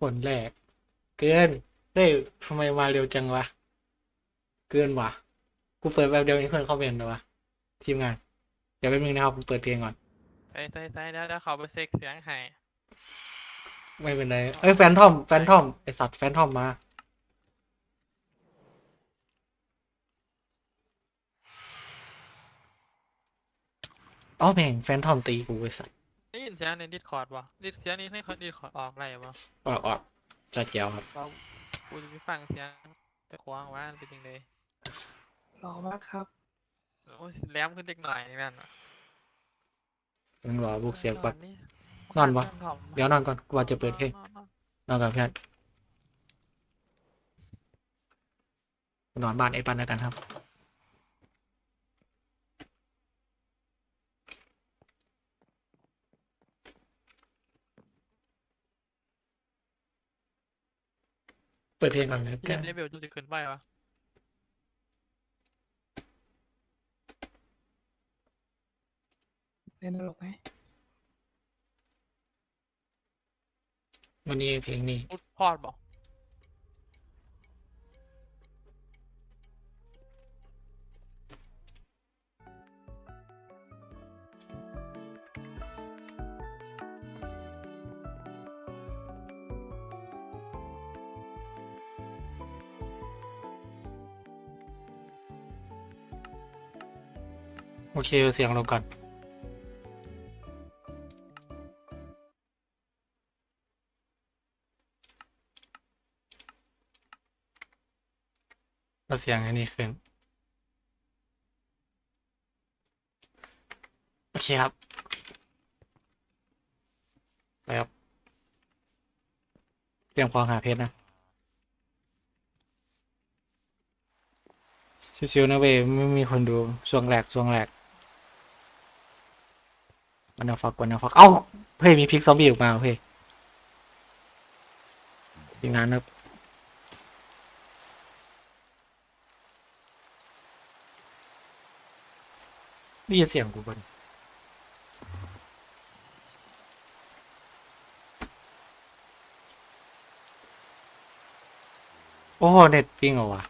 คนแรก เกินเฮ้ยทำไมมาเร็วจังวะ เกินวะกูเปิดแบบเดียวนี้เพื่อนคอมเมนต์เลยวะทีมงาน เดี๋ยวแป๊บนึงนะครับผมเปิดเพลงก่อนใส่ใส่ใส่แล้วแล้วเขาไปเซ็กเสียงให้ไม่เป็นไรเอ้ยแฟนทอมแฟนทอมไอสัตว์แฟนทอมมาอ๋อแม่งแฟนทอมตีกูไอสัตว์ ได้ยินเสียงในดิสคอร์ดวะดิสเสียงนี้ให้ดิสคอร์ดออกไรวะออกออกจะเจียวครับ เรากูจะไปฟังเสียงไปควางว่ามันเป็นยังไงรอมากครับ โอ้ยแหลมขึ้นเล็กหน่อยนี่นั่นน่ะต้องรอบุกเสียงก่อนนี่นอนวะถอมเดี๋ยวนอนก่อนกูว่าจะเปิดเพลงนอนนอนนอนกับเพื่อนนอนบ้านไอ้ปันแล้วกันครับ เปิดเพลงก่อนเลยเรียนเลเวลจุดจะขึ้นไปวะเล่นตลกไหมวันนี้เพลงนี้พุดพอดบอก อเคเสียงลงก่อนเอาเสียงอันนี้ขึ้น โอเคครับไปครับ เตรียมควางหาเพชรนะ ชิวๆนะเวยไม่มีคนดูช่วงแรกช่วงแรก วันนาฟักวันนาฟักเอ้าเฮ้ยมีพริกซอมบี้ออกมาเฮ้ยทีมงานครับได้ยินเสียงกูบนโอ้โหเน็ตปิ้งเหรอวะ